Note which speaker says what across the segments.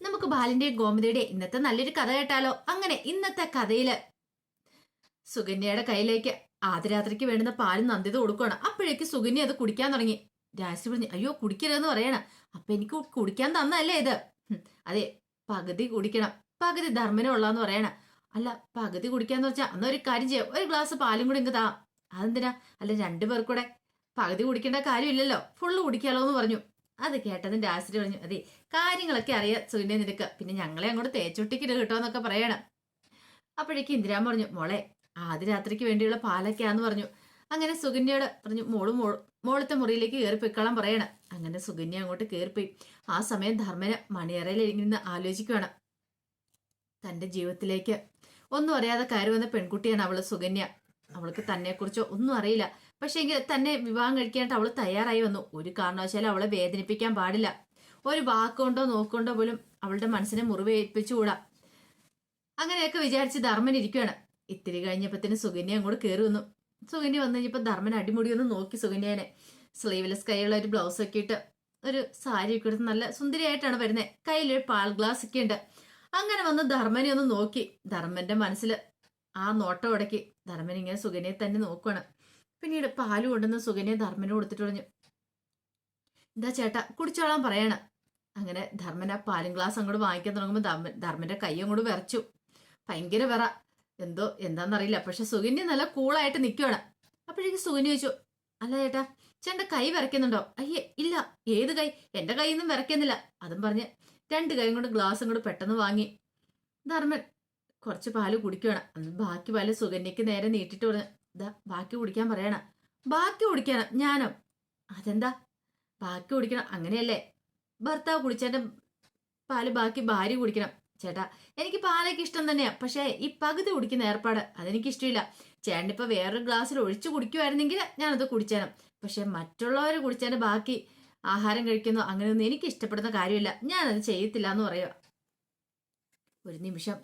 Speaker 1: നമുക്ക് ബാലിന്റെയും ഗോമതിയുടെയും ഇന്നത്തെ നല്ലൊരു കഥ കേട്ടാലോ? അങ്ങനെ ഇന്നത്തെ കഥയിൽ. സുകന്യയുടെ കയ്യിലേക്ക് ആദ്യരാത്രിക്ക് വേണ്ടുന്ന പാൽ നന്ദിത കൊടുക്കുകയാണ് അപ്പോഴേക്ക് സുകന്യ അത് കുടിക്കാൻ തുടങ്ങി. രാശി പറഞ്ഞു അയ്യോ കുടിക്കരുതെന്ന് പറയണ. അപ്പൊ എനിക്ക് കുടിക്കാൻ തന്നല്ലേ ഇത്? അതെ പകുതി കുടിക്കണം. പകുതി ധർമ്മനം ഉള്ളതെന്ന് പറയണ. അല്ല പകുതി കുടിക്കാന്ന് വെച്ചാൽ അന്ന് ഒരു കാര്യം ചെയ്യാം. ഒരു ഗ്ലാസ് പാലും കൂടി ഇങ്ങ് താ. അതെന്തിനാ? അല്ല രണ്ടു പേർക്കൂടെ പകുതി കുടിക്കേണ്ട കാര്യമില്ലല്ലോ. ഫുള്ള് കുടിക്കാലോ എന്ന് പറഞ്ഞു. അത് കേട്ടതിന്റെ ആശ്രി പറഞ്ഞു അതെ കാര്യങ്ങളൊക്കെ അറിയാം സുവിന്റെ നിനക്ക്. പിന്നെ ഞങ്ങളെ അങ്ങോട്ട് തേച്ചൊട്ടിക്കരുത് കേട്ടോ എന്നൊക്കെ പറയണം. അപ്പോഴേക്ക് ഇന്ദിരാൻ പറഞ്ഞു മോളെ ആദ്യ രാത്രിക്ക് വേണ്ടിയുള്ള പാലൊക്കെയാന്ന് പറഞ്ഞു. അങ്ങനെ സുകന്യയോട് പറഞ്ഞു മോൾ മോൾ മോളത്തെ മുറിയിലേക്ക് കയറി പറയണം. അങ്ങനെ സുകന്യ അങ്ങോട്ട് കയറിപ്പോയി ആ സമയം ധർമ്മനെ മണിയറയിൽ ഇരുന്ന് ആലോചിക്കുകയാണ് തന്റെ ജീവിതത്തിലേക്ക് ഒന്നും അറിയാതെ കയറി വന്ന പെൺകുട്ടിയാണ് അവൾ സുകന്യ. അവൾക്ക് തന്നെക്കുറിച്ച് ഒന്നും അറിയില്ല. പക്ഷേ എങ്കിൽ തന്നെ വിവാഹം കഴിക്കാനായിട്ട് അവൾ തയ്യാറായി വന്നു. ഒരു കാരണവശാലും അവളെ വേദനിപ്പിക്കാൻ പാടില്ല. ഒരു വാക്കുകൊണ്ടോ നോക്കുകൊണ്ടോ പോലും അവളുടെ മനസ്സിനെ മുറിവേൽപ്പിച്ചുകൂടാ. അങ്ങനെയൊക്കെ വിചാരിച്ച് ധർമ്മൻ ഇരിക്കുകയാണ് ഇത്തിരി കഴിഞ്ഞപ്പത്തിന് സുകന്യ അങ്ങോട്ട് കയറി വന്നു. സുകന്യ വന്നു കഴിഞ്ഞപ്പോൾ ധർമ്മൻ അടിമുടി ഒന്ന് നോക്കി സുകന്യനെ. സ്ലീവ്ലെസ് കൈയുള്ള ഒരു ബ്ലൗസ് ഒക്കെ ഇട്ട് ഒരു സാരി ഒക്കെ എടുത്ത് നല്ല സുന്ദരിയായിട്ടാണ് വരുന്നത് കയ്യിലൊരു പാൽ ഗ്ലാസ് ഒക്കെ ഉണ്ട്. അങ്ങനെ വന്ന് ധർമ്മനെ ഒന്ന് നോക്കി. ധർമ്മന്റെ മനസ്സിൽ ആ നോട്ടം ഉടക്കി ധർമ്മൻ ഇങ്ങനെ സുഖനെ തന്നെ നോക്കുകയാണ് പിന്നീട് പാൽ കൊണ്ടുവന്ന് സുഖനെ ധർമ്മന് കൊടുത്തിട്ട് പറഞ്ഞു എന്താ ചേട്ടാ കുടിച്ചോളാൻ പറയണ. അങ്ങനെ ധർമ്മൻ ആ പാലും ഗ്ലാസ് അങ്ങോട്ട് വാങ്ങിക്കാൻ തുടങ്ങുമ്പോൾ ധർമ്മൻ ധർമ്മന്റെ കൈ അങ്ങോട്ട് വിറച്ചു. ഭയങ്കര വിറ. എന്തോ എന്താണെന്നറിയില്ല പക്ഷെ സുഗന്യ നല്ല കൂളായിട്ട് നിൽക്കുകയാണ് അപ്പോഴേക്ക് സുഗന്യ ചോദിച്ചു അല്ല ചേട്ടാ ചേട്ടന്റെ കൈ വിറയ്ക്കുന്നുണ്ടോ? അയ്യേ ഇല്ല. ഏത് കൈ? എന്റെ കൈ ഒന്നും വിറയ്ക്കുന്നില്ല. അതും പറഞ്ഞ് രണ്ട് കൈയും കൊണ്ട് ഗ്ലാസ് കൂടെ പെട്ടെന്ന് വാങ്ങി. ധർമ്മൻ കുറച്ച് പാൽ കുടിക്കണം അന്ന് ബാക്കി പാൽ സുകന്യക്ക് നേരെ നീട്ടിട്ട് പറഞ്ഞു ഇതാ ബാക്കി കുടിക്കാൻ പറയണ. ബാക്കി കുടിക്കണം? ഞാനോ? അതെന്താ? ബാക്കി കുടിക്കണം. അങ്ങനെയല്ലേ? ഭർത്താവ് കുടിച്ചേട്ടൻ പാൽ ബാക്കി ഭാര്യ കുടിക്കണം. ചേട്ടാ എനിക്ക് പാലൊക്കെ ഇഷ്ടം തന്നെയാ. പക്ഷേ ഈ പകുതി കുടിക്കുന്ന ഏർപ്പാട് അതെനിക്ക് ഇഷ്ടമില്ല ചേട്ടൻ ഇപ്പൊ വേറൊരു ഗ്ലാസ്സിൽ ഒഴിച്ചു കുടിക്കുമായിരുന്നെങ്കിൽ ഞാനത് കുടിച്ചേനം. പക്ഷെ മറ്റുള്ളവർ കുടിച്ചതിന്റെ ബാക്കി ആഹാരം കഴിക്കുന്നു അങ്ങനെയൊന്നും എനിക്ക് ഇഷ്ടപ്പെടുന്ന കാര്യമില്ല. ഞാനത് ചെയ്യത്തില്ല എന്ന് പറയുക ഒരു നിമിഷം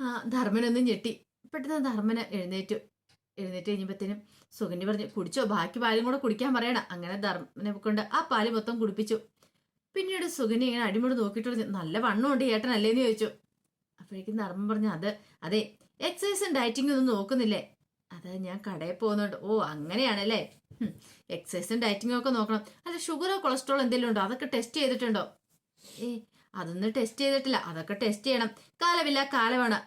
Speaker 1: ആ ധർമ്മനൊന്നും ഞെട്ടി. പെട്ടെന്ന് ധർമ്മന് എഴുന്നേറ്റു. എഴുന്നേറ്റ് കഴിഞ്ഞപ്പോഴത്തേനും സുഗന്യ പറഞ്ഞു കുടിച്ചോ ബാക്കി പാലും കൂടെ കുടിക്കാൻ പറയണം. അങ്ങനെ ധർമ്മനെ കൊണ്ട് ആ പാൽ മൊത്തം കുടിപ്പിച്ചു. പിന്നീട് സുഗന്യ ഇങ്ങനെ അടിമുടി നോക്കിയിട്ട് പറഞ്ഞു നല്ല ഏട്ടൻ അല്ലേന്ന് ചോദിച്ചു. അപ്പോഴേക്കും ധർമ്മം പറഞ്ഞു അത് അതെ എക്സസൈസും ഡയറ്റിംഗും ഒന്നും നോക്കുന്നില്ലേ? അത് ഞാൻ കടയിൽ പോകുന്നുണ്ട്. ഓ അങ്ങനെയാണല്ലേ? എക്സസൈസും ഡയറ്റിങ്ങും ഒക്കെ നോക്കണം. അല്ല ഷുഗറോ കൊളസ്ട്രോൾ എന്തെങ്കിലും ഉണ്ടോ? അതൊക്കെ ടെസ്റ്റ് ചെയ്തിട്ടുണ്ടോ? ഏ അതൊന്നും ടെസ്റ്റ് ചെയ്തിട്ടില്ല. അതൊക്കെ ടെസ്റ്റ് ചെയ്യണം. കാലമില്ല കാലമാണ്.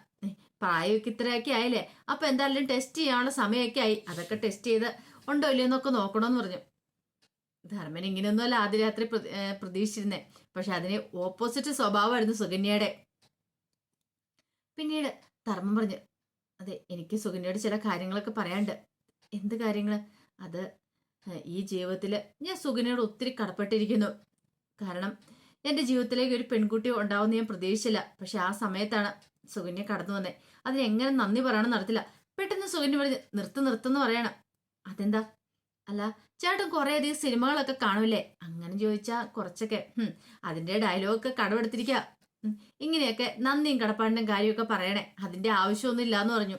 Speaker 1: പ്രായമൊക്കെ ഇത്രയൊക്കെ ആയില്ലേ? അപ്പൊ എന്തായാലും ടെസ്റ്റ് ചെയ്യാനുള്ള സമയമൊക്കെ ആയി. അതൊക്കെ ടെസ്റ്റ് ചെയ്ത് ഉണ്ടോ ഇല്ലയോ എന്നൊക്കെ നോക്കണമെന്ന് പറഞ്ഞു. ധർമ്മൻ ഇങ്ങനെയൊന്നുമല്ല ആദ്യ രാത്രി പ്രതീക്ഷിച്ചിരുന്നേ. പക്ഷെ അതിന് ഓപ്പോസിറ്റ് സ്വഭാവമായിരുന്നു സുകന്യയുടെ. പിന്നീട് ധർമ്മം പറഞ്ഞു അതെ എനിക്ക് സുകന്യയോട് ചില കാര്യങ്ങളൊക്കെ പറയാണ്ട് എന്ത് കാര്യങ്ങൾ അത് ഈ ജീവിതത്തിൽ ഞാൻ സുകന്യയോട് ഒത്തിരി കടപ്പെട്ടിരിക്കുന്നു. കാരണം എന്റെ ജീവിതത്തിലേക്ക് ഒരു പെൺകുട്ടി ഉണ്ടാവുമെന്ന് ഞാൻ പ്രതീക്ഷിച്ചില്ല. പക്ഷെ ആ സമയത്താണ് സുകന്യ കടന്നു വന്നത് അതിന് എങ്ങനെ നന്ദി പറയണം നടത്തില്ല പെട്ടെന്ന് സുകന്യ പറഞ്ഞ് നിർത്ത് നിർത്തുന്നു പറയണം. അതെന്താ? അല്ല ചേട്ടൻ കുറെ അധികം സിനിമകളൊക്കെ കാണൂലേ അങ്ങനെ ചോദിച്ചാൽ കുറച്ചൊക്കെ അതിന്റെ ഡയലോഗൊക്കെ കടമെടുത്തിരിക്കുക ഉം, ഇങ്ങനെയൊക്കെ നന്ദിയും കടപ്പാടിന്റെ കാര്യമൊക്കെ പറയണേ. അതിന്റെ ആവശ്യമൊന്നും എന്ന് പറഞ്ഞു.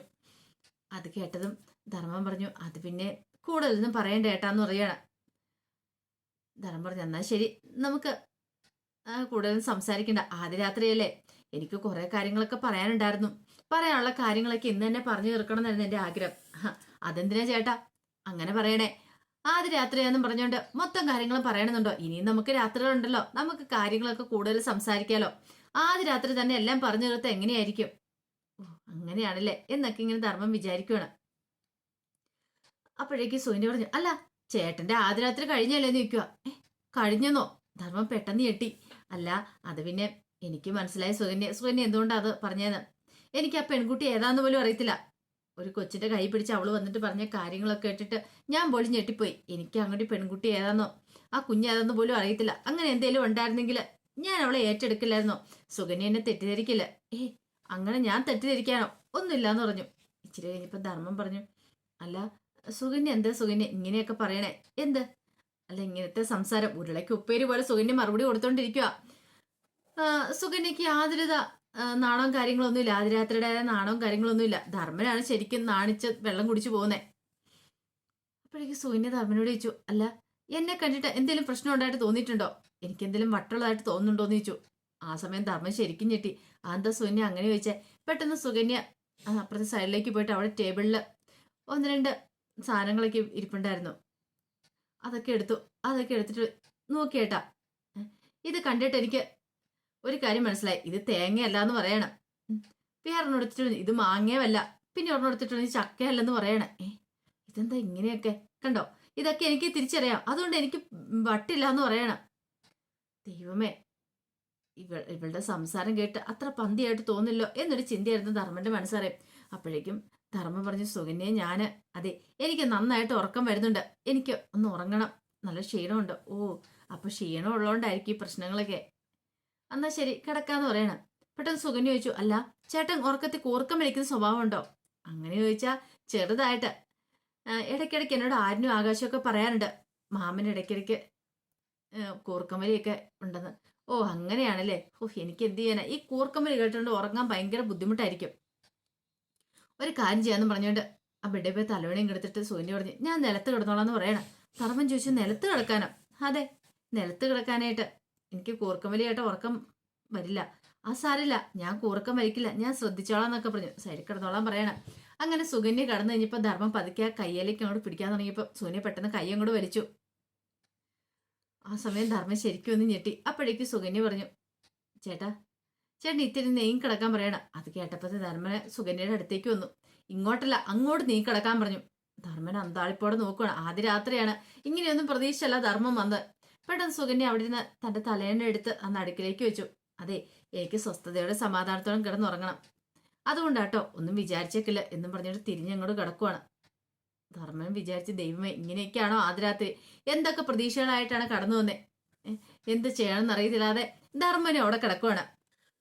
Speaker 1: അത് കേട്ടതും ധർമ്മം പറഞ്ഞു അത് പിന്നെ കൂടുതലൊന്നും പറയണ്ട ഏട്ടാന്ന് പറയണം. ധർമ്മം പറഞ്ഞു എന്നാൽ ശരി നമുക്ക് കൂടുതലും സംസാരിക്കണ്ട. ആദ്യ രാത്രിയല്ലേ. എനിക്ക് കുറെ കാര്യങ്ങളൊക്കെ പറയാനുണ്ടായിരുന്നു. പറയാനുള്ള കാര്യങ്ങളൊക്കെ ഇന്ന് തന്നെ പറഞ്ഞു തീർക്കണം എന്നായിരുന്നു എന്റെ ആഗ്രഹം. അതെന്തിനാ ചേട്ടാ? അങ്ങനെ പറയണേ. ആദ്യ രാത്രിയാന്നും പറഞ്ഞുകൊണ്ട് മൊത്തം കാര്യങ്ങളും പറയണമെന്നുണ്ടോ? ഇനിയും നമുക്ക് രാത്രികളുണ്ടല്ലോ. നമുക്ക് കാര്യങ്ങളൊക്കെ കൂടുതൽ സംസാരിക്കാലോ. ആദ്യ രാത്രി തന്നെ എല്ലാം പറഞ്ഞു തീർത്ത് എങ്ങനെയായിരിക്കും? അങ്ങനെയാണല്ലേ. എന്നൊക്കെ ഇങ്ങനെ ധർമ്മം വിചാരിക്കുകയാണ് അപ്പോഴേക്ക് സുവിന്റെ പറഞ്ഞു അല്ല ചേട്ടന്റെ ആദ്യ രാത്രി കഴിഞ്ഞല്ലേ നിൽക്കുക ഏ കഴിഞ്ഞെന്നോ? ധർമ്മം പെട്ടെന്ന് ഞെട്ടി. അല്ല അത് പിന്നെ എനിക്ക് മനസ്സിലായി. സുകന്യ സുകന്യ എന്തുകൊണ്ടാ അത് പറഞ്ഞത് എനിക്ക് ആ പെൺകുട്ടി ഏതാന്ന് പോലും അറിയത്തില്ല. ഒരു കൊച്ചിന്റെ കൈ പിടിച്ച് അവൾ വന്നിട്ട് പറഞ്ഞ കാര്യങ്ങളൊക്കെ ഇട്ടിട്ട് ഞാൻ പൊളി ഞെട്ടിപ്പോയി. എനിക്ക് അങ്ങോട്ട് പെൺകുട്ടി ഏതാന്നോ ആ കുഞ്ഞ് ഏതാന്ന് പോലും അറിയത്തില്ല. അങ്ങനെ എന്തേലും ഉണ്ടായിരുന്നെങ്കിൽ ഞാൻ അവളെ ഏറ്റെടുക്കില്ലായിരുന്നോ? സുകന്യ എന്നെ തെറ്റിദ്ധരിക്കില്ല. ഏ അങ്ങനെ ഞാൻ തെറ്റിദ്ധരിക്കാനോ? ഒന്നുമില്ലാന്ന് പറഞ്ഞു. ഇച്ചിരി കഴിഞ്ഞപ്പോ ധർമ്മം പറഞ്ഞു അല്ല സുകന്യ എന്താ സുകന്യ? ഇങ്ങനെയൊക്കെ പറയണേ. എന്ത്? അല്ല ഇങ്ങനത്തെ സംസാരം ഉരുളയ്ക്ക് ഉപ്പേരി പോലെ സുഗന്യ മറുപടി കൊടുത്തോണ്ടിരിക്കുക സുഗന്യക്ക് യാതൊരുത നാണവും കാര്യങ്ങളൊന്നുമില്ല ആതിരാത്രിയുടെ നാണവും കാര്യങ്ങളൊന്നുമില്ല ധർമ്മനാണ് ശരിക്കും നാണിച്ച് വെള്ളം കുടിച്ചു പോകുന്നേ. അപ്പോഴേക്ക് സുഗന്യ ധർമ്മനോട് ചോദിച്ചു അല്ല എന്നെ കണ്ടിട്ട് എന്തെങ്കിലും പ്രശ്നം ഉണ്ടായിട്ട് തോന്നിയിട്ടുണ്ടോ? എനിക്ക് എന്തെങ്കിലും വട്ടുള്ളതായിട്ട് തോന്നുന്നുണ്ടോ എന്ന് ചോദിച്ചു. ആ സമയം ധർമ്മൻ ശരിക്കും ഞെട്ടി. ആന്താ സുഗന്യ അങ്ങനെ ചോദിച്ചേ? പെട്ടെന്ന് സുഗന്യ അപ്പുറത്തെ സൈഡിലേക്ക് പോയിട്ട് അവിടെ ടേബിളിൽ ഒന്ന് രണ്ട് സാധനങ്ങളൊക്കെ ഇരിപ്പുണ്ടായിരുന്നു. അതൊക്കെ എടുത്തു. അതൊക്കെ എടുത്തിട്ട് നോക്കിയേട്ടാ. ഇത് കണ്ടിട്ട് എനിക്ക് ഒരു കാര്യം മനസ്സിലായി. ഇത് തേങ്ങയല്ല എന്ന് പറയണം. വേറൊരെണ്ണം എടുത്തിട്ട് ഇത് മാങ്ങയുമല്ല പിന്നെ ഒരെണ്ണം എടുത്തിട്ടുണ്ട് ഇത് ചക്കയല്ലെന്ന് പറയണേ. ഏ ഇതെന്താ ഇങ്ങനെയൊക്കെ? കണ്ടോ? ഇതൊക്കെ എനിക്ക് തിരിച്ചറിയാം. അതുകൊണ്ട് എനിക്ക് വട്ടില്ല എന്ന് പറയണം. ദൈവമേ ഇവ ഇവളുടെ സംസാരം കേട്ട് അത്ര പന്തിയായിട്ട് തോന്നില്ലോ എന്നൊരു ചിന്തയായിരുന്നു ധർമ്മന്റെ മനസ്സറിയാം. അപ്പോഴേക്കും ധർമ്മം പറഞ്ഞു സുകന്യെ ഞാൻ അതെ എനിക്ക് നന്നായിട്ട് ഉറക്കം വരുന്നുണ്ട്. എനിക്ക് ഒന്ന് ഉറങ്ങണം. നല്ല ക്ഷീണമുണ്ട്. ഓ അപ്പൊ ക്ഷീണം ഉള്ളതുകൊണ്ടായിരിക്കും ഈ പ്രശ്നങ്ങളൊക്കെ. എന്നാ ശരി കിടക്കാന്ന് പറയണം. പെട്ടെന്ന് സുകന്യ ചോദിച്ചു അല്ല ചേട്ടൻ ഉറക്കത്തിൽ കൂർക്കം വലിക്കുന്ന സ്വഭാവമുണ്ടോ അങ്ങനെ ചോദിച്ചാൽ ചെറുതായിട്ട്. ഇടയ്ക്കിടയ്ക്ക് എന്നോട് ആരിനും ആകാശമൊക്കെ പറയാറുണ്ട്. മാമൻ ഇടയ്ക്കിടയ്ക്ക് കൂർക്കം വലിയൊക്കെ ഉണ്ടെന്ന്. ഓ അങ്ങനെയാണല്ലേ? ഓ എനിക്ക് എന്ത് ചെയ്യാനാ? ഈ കൂർക്കമലി കേട്ടുകൊണ്ട് ഉറങ്ങാൻ ഭയങ്കര ബുദ്ധിമുട്ടായിരിക്കും. ഒരു കാര്യം ചെയ്യാന്ന് പറഞ്ഞുകൊണ്ട് ആ ബെഡിൽ പോയി തലവണയും കിടത്തിട്ട് സൂര്യ പറഞ്ഞു ഞാൻ നിലത്ത് കിടന്നോളാന്ന് പറയണം. ധർമ്മൻ ചോദിച്ചു നിലത്ത് കിടക്കാനോ? അതെ നിലത്ത് കിടക്കാനായിട്ട്. എനിക്ക് കൂർക്കം വലിയായിട്ട് ഉറക്കം വരില്ല. ആ സാരില്ല ഞാൻ കൂർക്കം വലിക്കില്ല. ഞാൻ ശ്രദ്ധിച്ചോളാം എന്നൊക്കെ പറഞ്ഞു. സൈഡിൽ കിടന്നോളാൻ പറയണം. അങ്ങനെ സുഗന്യ കടന്നു കഴിഞ്ഞപ്പോൾ ധർമ്മം പതുക്കെ ആ കയ്യിലേക്ക് അങ്ങോട്ട് പിടിക്കാൻ തുടങ്ങിയപ്പോൾ സൂര്യ പെട്ടെന്ന് കൈ അങ്ങോട്ട് വലിച്ചു. ആ സമയം ധർമ്മം ശരിക്കും ഒന്ന് ഞെട്ടി. അപ്പോഴേക്കും സുഗന്യ പറഞ്ഞു ചേട്ടാ ചേട്ടൻ ഇത്തിരി നെയ്യും കിടക്കാൻ പറയണം. അത് കേട്ടപ്പോൾ ധർമ്മനെ സുകന്യയുടെ അടുത്തേക്ക് വന്നു. ഇങ്ങോട്ടല്ല അങ്ങോട്ട് നീ കിടക്കാൻ പറഞ്ഞു. ധർമ്മൻ അന്താളിപ്പോടെ നോക്കുകയാണ് ആദ്യ രാത്രിയാണ്. ഇങ്ങനെയൊന്നും പ്രതീക്ഷയല്ല ധർമ്മം വന്നത്. പെട്ടെന്ന് സുകന്യ അവിടെ നിന്ന് തന്റെ തലേനെ എടുത്ത് അന്ന് അടുക്കിലേക്ക് വെച്ചു. അതെ എനിക്ക് സ്വസ്ഥതയോടെ സമാധാനത്തോടെ കിടന്നുറങ്ങണം. അതുകൊണ്ടാട്ടോ ഒന്നും വിചാരിച്ചേക്കില്ല എന്നും പറഞ്ഞിട്ട് തിരിഞ്ഞങ്ങോട്ട് കിടക്കുവാണ്. ധർമ്മൻ വിചാരിച്ച് ദൈവമേ ഇങ്ങനെയൊക്കെയാണോ ആദ്യ രാത്രി? എന്തൊക്കെ പ്രതീക്ഷകളായിട്ടാണ് കടന്നു വന്നേ? എന്ത് ചെയ്യണമെന്ന് അറിയത്തില്ലാതെ ധർമ്മനും അവിടെ കിടക്കുവാണ്.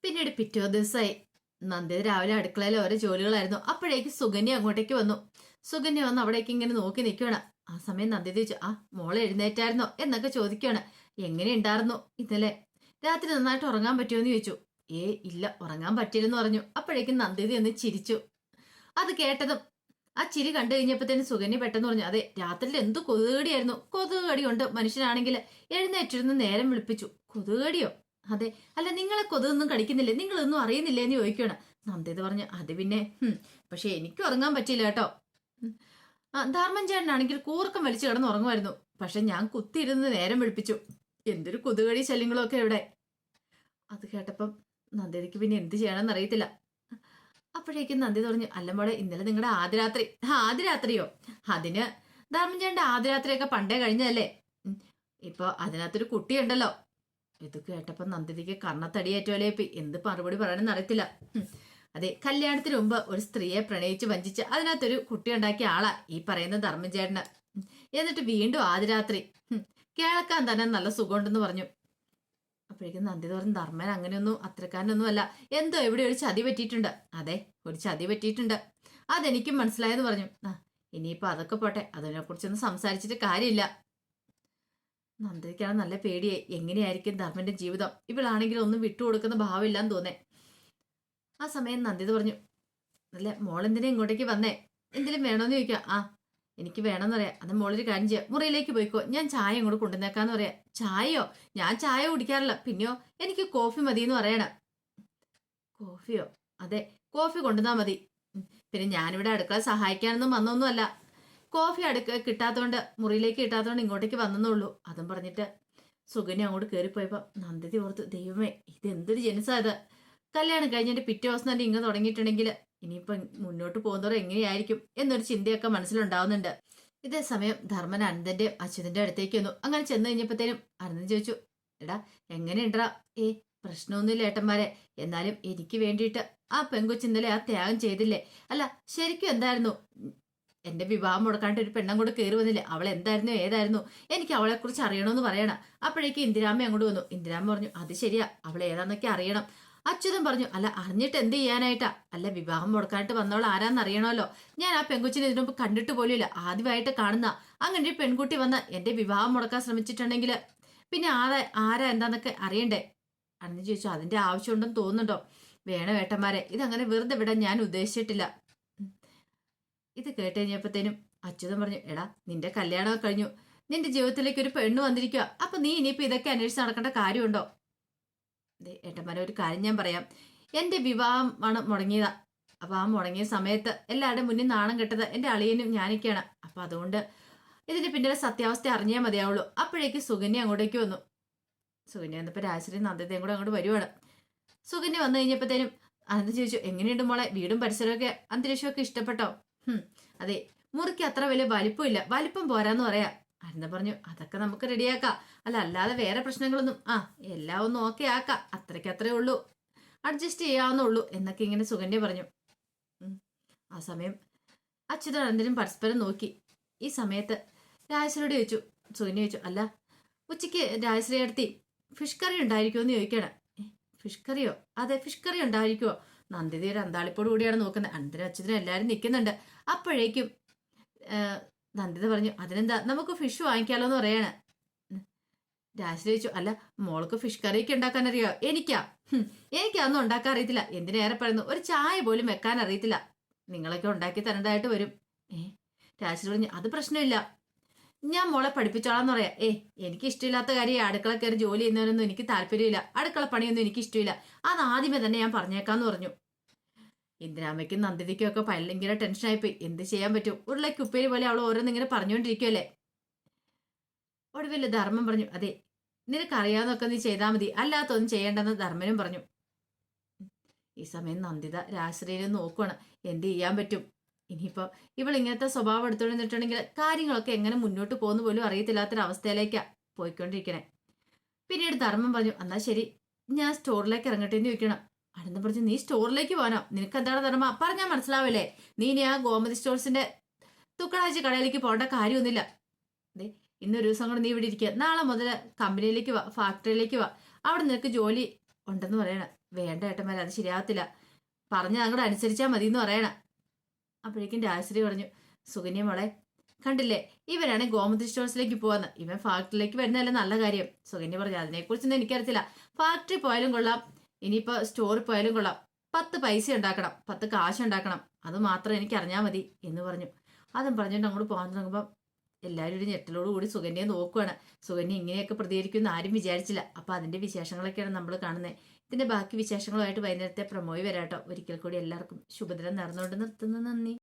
Speaker 1: പിന്നീട് പിറ്റേ ദിവസമായി നന്ദിത രാവിലെ അടുക്കളയിൽ ഓരോ ജോലികളായിരുന്നു. അപ്പോഴേക്ക് സുകന്യ അങ്ങോട്ടേക്ക് വന്നു. സുകന്യ വന്ന് അവിടേക്ക് ഇങ്ങനെ നോക്കി നിൽക്കുകയാണ്. ആ സമയം നന്ദിത ചോദിച്ചു ആ മോളെ എഴുന്നേറ്റായിരുന്നോ? എന്നൊക്കെ ചോദിക്കുകയാണ്. എങ്ങനെ ഉണ്ടായിരുന്നു ഇന്നലെ? രാത്രി നന്നായിട്ട് ഉറങ്ങാൻ പറ്റുമോ? ചോദിച്ചു. ഏ ഇല്ല ഉറങ്ങാൻ പറ്റില്ലെന്ന് പറഞ്ഞു. അപ്പോഴേക്കും നന്ദിത ഒന്ന് ചിരിച്ചു. അത് കേട്ടതും ആ ചിരി കണ്ടു കഴിഞ്ഞപ്പോഴത്തേന് സുകന്യ പെട്ടെന്ന് പറഞ്ഞു അതെ രാത്രിയിൽ എന്ത് കൊതുകടിയായിരുന്നു. കൊതുകടി കൊണ്ട് മനുഷ്യനാണെങ്കിൽ എഴുന്നേറ്റിരുന്ന് നേരം വിളിപ്പിച്ചു. കൊതുകടിയോ? അതെ. അല്ല നിങ്ങളെ കൊതുകൊന്നും കടിക്കുന്നില്ലേ? നിങ്ങളൊന്നും അറിയുന്നില്ലേ എന്ന് ചോദിക്കുകയാണ്. നന്ദേത് പറഞ്ഞു അത് പിന്നെ പക്ഷെ എനിക്ക് ഉറങ്ങാൻ പറ്റിയില്ല കേട്ടോ. ധർമ്മഞ്ചേട്ടനാണെങ്കിൽ കൂർക്കം വലിച്ചു കിടന്ന് ഉറങ്ങുമായിരുന്നു. പക്ഷെ ഞാൻ കുത്തിയിരുന്ന് നേരം വിളിപ്പിച്ചു. എന്തൊരു കൊതുകടി ശല്യങ്ങളൊക്കെ ഇവിടെ. അത് കേട്ടപ്പം നന്ദിതയ്ക്ക് പിന്നെ എന്ത് ചെയ്യണമെന്ന് അറിയത്തില്ല. അപ്പോഴേക്കും നന്ദി പറഞ്ഞു അല്ല മോളെ ഇന്നലെ നിങ്ങളുടെ ആദ്യരാത്രി. ആദ്യരാത്രിയോ? അതിന് ധർമ്മഞ്ചേട്ടന്റെ ആദ്യരാത്രിയൊക്കെ പണ്ടേ കഴിഞ്ഞതല്ലേ. ഇപ്പൊ അതിനകത്തൊരു കുട്ടിയുണ്ടല്ലോ. ഇത് കേട്ടപ്പോ നന്ദിനിക്ക് കർണത്തടിയേറ്റോലെ ഇപ്പൊ എന്ത് മറുപടി പറയണമെന്ന് അറിയത്തില്ല. അതെ കല്യാണത്തിന് മുമ്പ് ഒരു സ്ത്രീയെ പ്രണയിച്ച് വഞ്ചിച്ച് അതിനകത്തൊരു കുട്ടി ഉണ്ടാക്കിയ ആളാ ഈ പറയുന്ന ധർമ്മചേട്ടന്. എന്നിട്ട് വീണ്ടും ആദ്യരാത്രി. കേൾക്കാൻ തന്നെ നല്ല സുഖമുണ്ടെന്ന് പറഞ്ഞു. അപ്പോഴേക്കും നന്ദി പറഞ്ഞു ധർമ്മൻ അങ്ങനെയൊന്നും അത്രക്കാരനൊന്നും അല്ല. എന്തോ എവിടെ ഒരു ചതി പറ്റിയിട്ടുണ്ട്. അതെ ഒരു ചതി പറ്റിയിട്ടുണ്ട്. അതെനിക്കും മനസ്സിലായെന്ന് പറഞ്ഞു. ആ ഇനിയിപ്പോ അതൊക്കെ പോട്ടെ. അതിനെക്കുറിച്ചൊന്നും സംസാരിച്ചിട്ട് കാര്യമില്ല. നന്ദിക്കാണ് നല്ല പേടിയായി എങ്ങനെയായിരിക്കും ധർമ്മന്റെ ജീവിതം? ഇവളാണെങ്കിൽ ഒന്നും വിട്ടുകൊടുക്കുന്ന ഭാവമില്ലാന്ന് തോന്നേ. ആ സമയം നന്ദിത പറഞ്ഞു അല്ല മോളെന്തിനാ ഇങ്ങോട്ടേക്ക് വന്നേ? എന്തെങ്കിലും വേണോന്ന് ചോദിക്കാം. ആ എനിക്ക് വേണമെന്ന് പറയാം അത് മോളൊരു കാര്യം ചെയ്യാം. മുറിയിലേക്ക് പോയിക്കോ. ഞാൻ ചായ ഇങ്ങോട്ട് കൊണ്ടുവന്നേക്കാന്ന് പറയാം. ചായയോ? ഞാൻ ചായ കുടിക്കാറില്ല. പിന്നെയോ? എനിക്ക് കോഫി മതി എന്ന് പറയണം. കോഫിയോ? അതെ കോഫി കൊണ്ടുവന്നാൽ മതി. പിന്നെ ഞാനിവിടെ അടുക്കള സഹായിക്കാനൊന്നും വന്നൊന്നുമല്ല. കോഫി അടുക്ക കിട്ടാത്തോണ്ട് മുറിയിലേക്ക് കിട്ടാത്തോണ്ട് ഇങ്ങോട്ടേക്ക് വന്നെന്നുള്ളൂ അതും പറഞ്ഞിട്ട് സുഗന്യ അങ്ങോട്ട് കയറിപ്പോയപ്പോ നന്ദിതി ഓർത്ത് ദൈവമേ ഇത് എന്തൊരു ജനസാ ഇത് കല്യാണം കഴിഞ്ഞിട്ട് പിറ്റേ ദിവസം തന്നെ ഇങ്ങ് തുടങ്ങിയിട്ടുണ്ടെങ്കിൽ ഇനിയിപ്പം മുന്നോട്ട് പോകുന്നവർ എങ്ങനെയായിരിക്കും എന്നൊരു ചിന്തയൊക്കെ മനസ്സിലുണ്ടാവുന്നുണ്ട്. ഇതേ സമയം ധർമ്മൻ അനന്തന്റെ അച്യുതന്റെ അടുത്തേക്ക് വന്നു. അങ്ങനെ ചെന്ന് കഴിഞ്ഞപ്പോഴത്തേനും അനന്തൻ ചോദിച്ചു എടാ എങ്ങനെയുണ്ടാ? ഏ പ്രശ്നമൊന്നുമില്ല ഏട്ടന്മാരെ. എന്നാലും എനിക്ക് വേണ്ടിയിട്ട് ആ പെങ്കൊച്ച് ഇന്നലെ ആ ത്യാഗം ചെയ്തില്ലേ? അല്ല ശരിക്കും എന്തായിരുന്നു? എന്റെ വിവാഹം മുടക്കാണ്ട് ഒരു പെണ്ണം കൂടെ കയറി വന്നില്ലേ? അവൾ എന്തായിരുന്നു ഏതായിരുന്നു? എനിക്ക് അവളെ കുറിച്ച് അറിയണമെന്ന് പറയണം. അപ്പോഴേക്കും ഇന്ദിരാമ്മ അങ്ങോട്ട് വന്നു. ഇന്ദിരാമ്മ പറഞ്ഞു അത് ശരിയാ. അവൾ ഏതാന്നൊക്കെ അറിയണം. അച്യുതൻ പറഞ്ഞു അല്ല അറിഞ്ഞിട്ട് എന്ത് ചെയ്യാനായിട്ടാ? അല്ല വിവാഹം മുടക്കാനായിട്ട് വന്നവൾ അറിയണമല്ലോ. ഞാൻ ആ പെൺകുച്ചിനെ ഇതിനു മുമ്പ് കണ്ടിട്ട് പോലുമില്ല. ആദ്യമായിട്ട് കാണുന്ന അങ്ങനെ ഒരു പെൺകുട്ടി വന്ന് എന്റെ വിവാഹം മുടക്കാൻ ശ്രമിച്ചിട്ടുണ്ടെങ്കിൽ പിന്നെ ആരാ ആരാ എന്താന്നൊക്കെ അറിയണ്ടേ? അന്ന് ചോദിച്ചു അതിന്റെ ആവശ്യമുണ്ടെന്ന് തോന്നുന്നുണ്ടോ? വേണം ഏട്ടന്മാരെ? ഇതങ്ങനെ വെറുതെ വിടാൻ ഞാൻ ഉദ്ദേശിച്ചിട്ടില്ല. ഇത് കേട്ട് കഴിഞ്ഞപ്പോഴത്തേനും അച്യുതൻ പറഞ്ഞു എടാ നിന്റെ കല്യാണമൊക്കെ കഴിഞ്ഞു. നിന്റെ ജീവിതത്തിലേക്ക് ഒരു പെണ്ണ് വന്നിരിക്കുക അപ്പൊ നീ ഇനിയിപ്പോ ഇതൊക്കെ അന്വേഷിച്ച് നടക്കേണ്ട കാര്യമുണ്ടോ? ഏട്ടന്മാരെ ഒരു കാര്യം ഞാൻ പറയാം. എന്റെ വിവാഹം ആണ് മുടങ്ങിയതാ. അപ്പൊ ആ മുടങ്ങിയ സമയത്ത് എല്ലാവരുടെ മുന്നിൽ നാണം കെട്ടത് എന്റെ അളിയനും ഞാനൊക്കെയാണ്. അപ്പൊ അതുകൊണ്ട് ഇതിന്റെ പിന്നിലെ സത്യാവസ്ഥ അറിഞ്ഞേ മതിയാവുള്ളൂ. അപ്പോഴേക്ക് സുകന്യ അങ്ങോട്ടേക്ക് വന്നു. സുകന്യ വന്നപ്പോൾ രാജശ്രീ നന്ദതയും കൂടെ അങ്ങോട്ട് വരുവാണ്. സുകന്യ വന്നു കഴിഞ്ഞപ്പോഴത്തേനും അനന്ത ചോദിച്ചു എങ്ങനെയുണ്ട് മോളെ? വീടും പരിസരമൊക്കെ അന്തരീക്ഷമൊക്കെ ഇഷ്ടപ്പെട്ടോ? അതെ. മുറിക്ക് അത്ര വലിയ വലിപ്പമില്ല. വലിപ്പം പോരാന്ന് പറയാ. അരുന്ന പറഞ്ഞു അതൊക്കെ നമുക്ക് റെഡിയാക്കാം. അല്ല അല്ലാതെ വേറെ പ്രശ്നങ്ങളൊന്നും ആ എല്ലാം ഒന്നും ഓക്കെ ആക്കാം. അത്രയ്ക്ക് അത്രേ ഉള്ളൂ. അഡ്ജസ്റ്റ് ചെയ്യാവുന്നുള്ളൂ എന്നൊക്കെ ഇങ്ങനെ സുഗന്യ പറഞ്ഞു. ആ സമയം അച്യുതാനന്ദനും പരസ്പരം നോക്കി. ഈ സമയത്ത് രാജശ്രീയോട് ചോദിച്ചു സുഗന്യ ചോദിച്ചു അല്ല ഉച്ചയ്ക്ക് രാജശ്രീ അടുത്തി ഫിഷ് കറി ഉണ്ടായിരിക്കുമോ എന്ന് ചോദിക്കണം. ഫിഷ് കറിയോ? അതെ ഫിഷ് കറി ഉണ്ടായിരിക്കുമോ നന്ദിത ഒരു അന്താളിപ്പോട് കൂടിയാണ് നോക്കുന്നത്. അനന്തരം അച്യുതനും എല്ലാവരും നിൽക്കുന്നുണ്ട് അപ്പോഴേക്കും നന്ദിത പറഞ്ഞു അതിനെന്താ നമുക്ക് ഫിഷ് വാങ്ങിക്കാലോ എന്ന് പറയാണ്. രാശി ചോദിച്ചു അല്ല മോൾക്ക് ഫിഷ് കറിയൊക്കെ ഉണ്ടാക്കാൻ അറിയോ എനിക്കാ എനിക്കതൊന്നും ഉണ്ടാക്കാൻ അറിയത്തില്ല എന്തിനേറെ പറയുന്നു? ഒരു ചായ പോലും വെക്കാൻ അറിയത്തില്ല നിങ്ങളൊക്കെ ഉണ്ടാക്കി തരേണ്ടതായിട്ട് വരും. ഏ രാശി പറഞ്ഞു അത് പ്രശ്നമില്ല. ഞാൻ മോളെ പഠിപ്പിച്ചോളാന്ന് പറയാം. ഏ എനിക്ക് ഇഷ്ടമില്ലാത്ത കാര്യം അടുക്കള കയറി ജോലി ചെയ്യുന്നവരൊന്നും എനിക്ക് താല്പര്യമില്ല. അടുക്കള പണിയൊന്നും എനിക്ക് ഇഷ്ടമില്ല അത് ആദ്യമേ തന്നെ ഞാൻ പറഞ്ഞേക്കാന്ന് പറഞ്ഞു. ഇന്ദിരാമ്മയ്ക്കും നന്ദിതയ്ക്കും ഒക്കെ ഭയങ്കര ടെൻഷനായിപ്പോയി. എന്ത് ചെയ്യാൻ പറ്റും? ഉരുളയ്ക്ക് ഉപ്പേരി പോലെ അവൾ ഓരോന്നിങ്ങനെ പറഞ്ഞുകൊണ്ടിരിക്കുമല്ലേ ഒടുവിൽ ധർമ്മം പറഞ്ഞു അതെ നിനക്കറിയാവുന്നൊക്കെ നീ ചെയ്താൽ മതി. അല്ലാത്തൊന്നും ചെയ്യേണ്ടെന്ന് ധർമ്മനും പറഞ്ഞു. ഈ സമയം നന്ദിത രാശ്രീനെ നോക്കുവാണ്. എന്ത് ചെയ്യാൻ പറ്റും? ഇനിയിപ്പോ ഇവൾ ഇങ്ങനത്തെ സ്വഭാവം എടുത്തോണ്ട് നിന്നിട്ടുണ്ടെങ്കിൽ കാര്യങ്ങളൊക്കെ എങ്ങനെ മുന്നോട്ട് പോകുന്നു പോലും അറിയത്തില്ലാത്തൊരവസ്ഥയിലേക്കാണ് പോയിക്കൊണ്ടിരിക്കണേ. പിന്നീട് ധർമ്മം പറഞ്ഞു എന്നാൽ ശരി ഞാൻ സ്റ്റോറിലേക്ക് ഇറങ്ങട്ടെ എന്ന് ചോദിക്കണം. പറഞ്ഞു നീ സ്റ്റോറിലേക്ക് പോകാനോ? നിനക്ക് എന്താണ് ധർമ്മ? പറഞ്ഞാൽ മനസ്സിലാവില്ലേ? നീ ഇനി ആ ഗോമതി സ്റ്റോഴ്സിന്റെ തുക്കളാഴ്ച കടയിലേക്ക് പോകേണ്ട കാര്യമൊന്നുമില്ല. ഇന്നൊരു ദിവസം കൂടെ നീ ഇവിടെ ഇരിക്കുക നാളെ മുതൽ കമ്പനിയിലേക്ക് വാ ഫാക്ടറിയിലേക്ക് വാ. അവിടെ നിനക്ക് ജോലി ഉണ്ടെന്ന് പറയണം. വേണ്ട ഏട്ടന്മാരെ അത് ശരിയാകത്തില്ല പറഞ്ഞ അങ്ങോട്ട് അനുസരിച്ചാൽ മതി എന്ന് പറയണ. അപ്പോഴേക്കും രാജശ്രീ പറഞ്ഞു സുകന്യ മോളെ കണ്ടില്ലേ? ഇവരാണ് ഗോമതി സ്റ്റോഴ്സിലേക്ക് പോകുന്നത് ഇവൻ ഫാക്ടറിയിലേക്ക് വരുന്നതല്ല നല്ല കാര്യം. സുകന്യ പറഞ്ഞു അതിനെക്കുറിച്ചൊന്നും എനിക്കറിയത്തില്ല. ഫാക്ടറി പോയാലും കൊള്ളാം. ഇനിയിപ്പോൾ സ്റ്റോറിൽ പോയാലും കൊള്ളാം. പത്ത് പൈസ ഉണ്ടാക്കണം. പത്ത് കാശ് ഉണ്ടാക്കണം. അത് മാത്രം എനിക്ക് അറിഞ്ഞാൽ മതി എന്ന് പറഞ്ഞു. അതും പറഞ്ഞിട്ട് അങ്ങോട്ട് പോകാൻ തുടങ്ങുമ്പോൾ എല്ലാവരും ഒരു ഞെട്ടലോട് കൂടി സുകന്യയെ നോക്കുവാണ്. സുകന്യ ഇങ്ങനെയൊക്കെ പ്രതികരിക്കുമെന്ന് ആരും വിചാരിച്ചില്ല. അപ്പോൾ അതിന്റെ വിശേഷങ്ങളൊക്കെയാണ് നമ്മൾ കാണുന്നത് ഇതിന്റെ ബാക്കി വിശേഷങ്ങളുമായിട്ട് വൈകുന്നേരത്തെ പ്രമോയി വരാട്ടോ. ഒരിക്കൽ കൂടി എല്ലാവർക്കും ശുഭദിനം നടന്നുകൊണ്ട് നിർത്തുന്നു. നന്ദി.